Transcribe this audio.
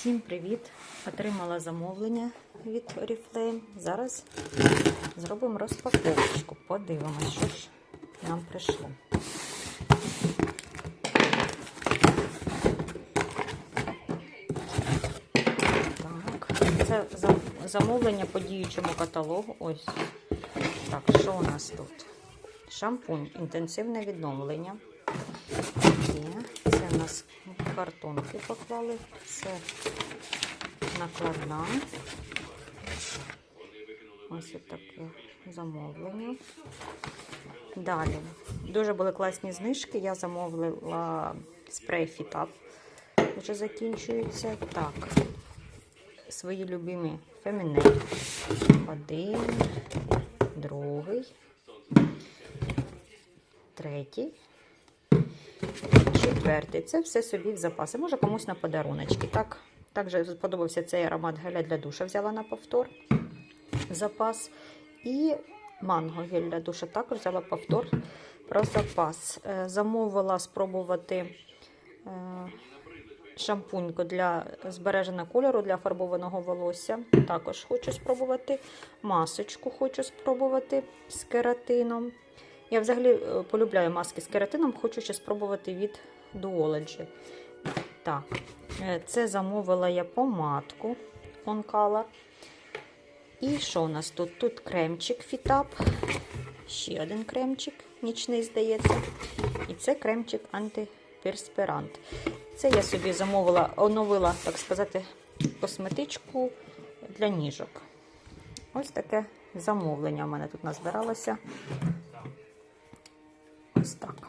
Всім привіт! Отримала замовлення від Oriflame. Зараз зробимо розпаковочку. Подивимось, що ж нам прийшло. Так, це замовлення по діючому каталогу. Ось. Так, що у нас тут? Шампунь, інтенсивне відновлення. Нас картонки поклали. Це накладна. Ось таке замовлення. Далі. Дуже були класні знижки. Я замовила спрей Фітап. Вже закінчується. Так. Свої любимі фемінель. Один, другий, третій. Четвертий. Це все собі в запаси. Може комусь на подаруночки. Так, також сподобався цей аромат геля для душа. Взяла на повтор запас. І манго гель для душа також взяла повтор про запас. Е, Замовила спробувати е, шампуньку для збереження кольору для фарбованого волосся. Також хочу спробувати. Масочку хочу спробувати з кератином. Я взагалі е, полюбляю маски з кератином, хочу ще спробувати від Duology. Так, е, це замовила я помадку On. І що у нас тут? Тут кремчик Фітап. Ще один кремчик, нічний, здається. І це кремчик антиперспірант. Це я собі замовила, оновила, так сказати, косметичку для ніжок. Ось таке замовлення у мене тут назбиралося. Ось так.